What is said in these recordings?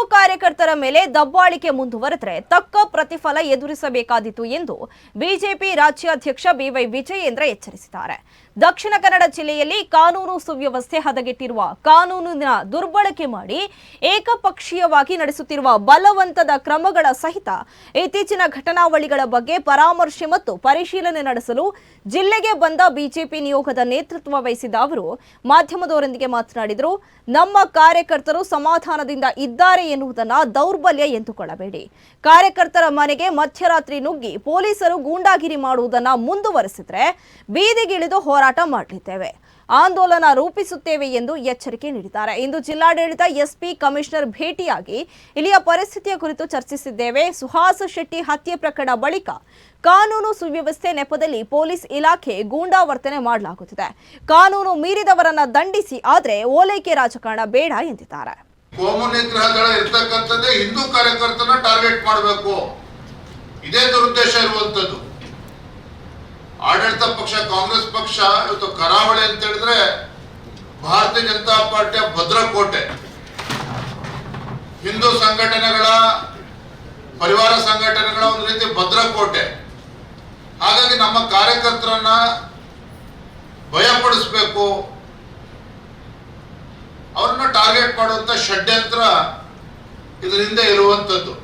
Suka ಕಾರ್ಯಕರ್ತರ ಮೇಲೆ ದಬ್ಬಾಳಿಕೆ ಮುಂದುವರೆದರೆ ತಕ್ಕ ಪ್ರತಿಫಲ ಎದುರಿಸಬೇಕಾದೀತು ಎಂದು ಬಿಜೆಪಿ ರಾಜ್ಯಾಧ್ಯಕ್ಷ ಬಿವೈ ವಿಜಯೇಂದ್ರ ಎಚ್ಚರಿಸಿದ್ದಾರೆ. ದಕ್ಷಿಣ ಕನ್ನಡ ಜಿಲ್ಲೆಯಲ್ಲಿ ಕಾನೂನು ಸುವ್ಯವಸ್ಥೆ ಹದಗೆಟ್ಟಿರುವ ಕಾನೂನಿನ ದುರ್ಬಳಕೆ ಮಾಡಿ ಏಕಪಕ್ಷೀಯವಾಗಿ ನಡೆಸುತ್ತಿರುವ ಬಲವಂತದ ಕ್ರಮಗಳ ಸಹಿತ ಇತ್ತೀಚಿನ ಘಟನಾವಳಿಗಳ ಬಗ್ಗೆ ಪರಾಮರ್ಶೆ ಮತ್ತು ಪರಿಶೀಲನೆ ನಡೆಸಲು ಜಿಲ್ಲೆಗೆ ಬಂದ ಬಿಜೆಪಿ ನಿಯೋಗದ ನೇತೃತ್ವ ವಹಿಸಿದ ಅವರು ಮಾಧ್ಯಮದವರೊಂದಿಗೆ ಮಾತನಾಡಿದರು, ನಮ್ಮ ಕಾರ್ಯಕರ್ತರು ಸಮಾಧಾನದಿಂದ ಇದ್ದಾರೆ ಎನ್ನುವುದನ್ನ ದೌರ್ಬಲ್ಯ ಎಂದುಕೊಳ್ಳಬೇಡಿ. ಕಾರ್ಯಕರ್ತರ ಮನೆಗೆ ಮಧ್ಯರಾತ್ರಿ ನುಗ್ಗಿ ಪೊಲೀಸರು ಗೂಂಡಾಗಿರಿ ಮಾಡುವುದನ್ನ ಮುಂದುವರೆಸಿದ್ರೆ ಬೀದಿಗಿಳಿದು ಹೋರಾಟ ಮಾಡಲಿದ್ದೇವೆ. ಆಂದೋಲನ ರೂಪಿಸುತ್ತೇವೆ ಎಂದು ಎಚ್ಚರಿಕೆ ನೀಡಿದ್ದಾರೆ. ಇಂದು ಜಿಲ್ಲಾಡಳಿತ ಎಸ್ಪಿ ಕಮಿಷನರ್ ಭೇಟಿಯಾಗಿ ಇಲ್ಲಿಯ ಪರಿಸ್ಥಿತಿಯ ಕುರಿತು ಚರ್ಚಿಸಿದ್ದೇವೆ. ಸುಹಾಸ್ ಶೆಟ್ಟಿ ಹತ್ಯೆ ಪ್ರಕರಣ ಬಳಿಕ ಕಾನೂನು ಸುವ್ಯವಸ್ಥೆ ನೆಪದಲ್ಲಿ ಪೊಲೀಸ್ ಇಲಾಖೆ ಗೂಂಡಾವರ್ತನೆ ಮಾಡಲಾಗುತ್ತಿದೆ. ಕಾನೂನು ಮೀರಿದವರನ್ನ ದಂಡಿಸಿ, ಆದರೆ ಓಲೈಕೆ ರಾಜಕಾರಣ ಬೇಡ ಎಂದಿದ್ದಾರೆ. ಕೋಮು ನಿಗ್ರಹ ದಳ ಇರ್ತಕ್ಕಂಥದ್ದೇ ಹಿಂದೂ ಕಾರ್ಯಕರ್ತನ ಟಾರ್ಗೆಟ್ ಮಾಡಬೇಕು. ಇದೇ ದುರುದ್ದೇಶ ಇರುವಂಥದ್ದು. ಆಡಳಿತ ಪಕ್ಷ, ಕಾಂಗ್ರೆಸ್ ಪಕ್ಷ, ಇವತ್ತು ಕರಾವಳಿ ಅಂತ ಹೇಳಿದ್ರೆ ಭಾರತೀಯ ಜನತಾ ಪಾರ್ಟಿಯ ಭದ್ರಕೋಟೆ. ಹಿಂದೂ ಸಂಘಟನೆಗಳ, ಪರಿವಾರ ಸಂಘಟನೆಗಳ ಒಂದು ರೀತಿ ಭದ್ರಕೋಟೆ. ಹಾಗಾಗಿ ನಮ್ಮ ಕಾರ್ಯಕರ್ತರನ್ನ ಭಯಪಡಿಸ್ಬೇಕು. ಮಾಡುವಂತ ಷಡ್ಯಂತ್ರ ಇದರಿಂದ ಇರುವಂತದ್ದು.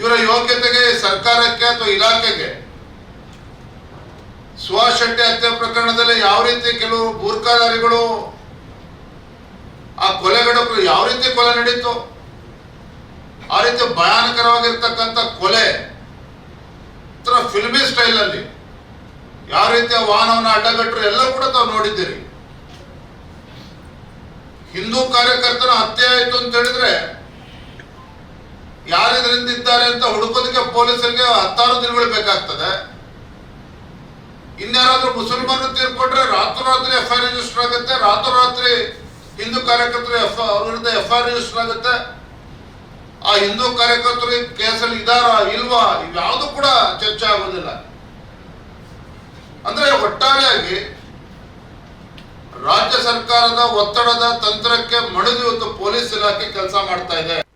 ಇವರ ಯೋಗ್ಯತೆಗೆ, ಸರ್ಕಾರಕ್ಕೆ ಅಥವಾ ಇಲಾಖೆಗೆ ಸುಹಾಸ್ ಶೆಟ್ಟಿ ಹತ್ಯೆ ಪ್ರಕರಣದಲ್ಲಿ ಯಾವ ರೀತಿ ಕೆಲವು ಬೂರ್ಖಾಧಾರಿಗಳು ಆ ಕೊಲೆಗಡಕರು ಯಾವ ರೀತಿ ಕೊಲೆ ನಡೀತು, ಆ ರೀತಿ ಭಯಾನಕರವಾಗಿರ್ತಕ್ಕಂಥ ಕೊಲೆ ಫಿಲ್ಮಿ ಸ್ಟೈಲ್ ಅಲ್ಲಿ ಯಾವ ರೀತಿಯ ವಾಹನವನ್ನು ಅಡ್ಡಗಟ್ಟರು ಎಲ್ಲ ಕೂಡ ತಾವು ನೋಡಿದ್ದೀರಿ. ಹಿಂದೂ ಕಾರ್ಯಕರ್ತನ ಹತ್ಯೆ ಆಯಿತು ಅಂತ ಹೇಳಿದ್ರೆ ಯಾರು ಇದರಿಂದ ಇದ್ದಾರೆ ಅಂತ ಹುಡುಕೋದಕ್ಕೆ ಪೊಲೀಸರಿಗೆ ಹತ್ತಾರು ದಿನಗಳು ಬೇಕಾಗ್ತದೆ. ಇನ್ಯಾರಾದ್ರೂ ಮುಸಲ್ಮಾನರು ತೀರ್ಕೊಂಡ್ರೆ ರಾತ್ರೋರಾತ್ರಿ ಎಫ್ ಐ ರಿಜಿಸ್ಟರ್ ಆಗುತ್ತೆ ರಾತ್ರೋರಾತ್ರಿ ಹಿಂದೂ ಕಾರ್ಯಕರ್ತರು ಎಫ್ ಅವ್ರ ವಿರುದ್ಧ ಎಫ್ ಐ ರಿಜಿಸ್ಟರ್ ಆಗುತ್ತೆ. ಆ ಹಿಂದೂ ಕಾರ್ಯಕರ್ತರು ಕೇಸಲ್ಲಿ ಇದಾರ ಇಲ್ವಾ? ಇವ್ಯಾವುದು ಕೂಡ ಚರ್ಚೆ ಆಗೋದಿಲ್ಲ. ಅಂದ್ರೆ ಒಟ್ಟಾರೆಯಾಗಿ ರಾಜ್ಯ ಸರ್ಕಾರದ ಒತ್ತಡದ ತಂತ್ರಕ್ಕೆ ಮಣಿದು ಇವತ್ತು ಪೊಲೀಸ್ ಇಲಾಖೆ ಕೆಲಸ ಮಾಡ್ತಾ ಇದೆ.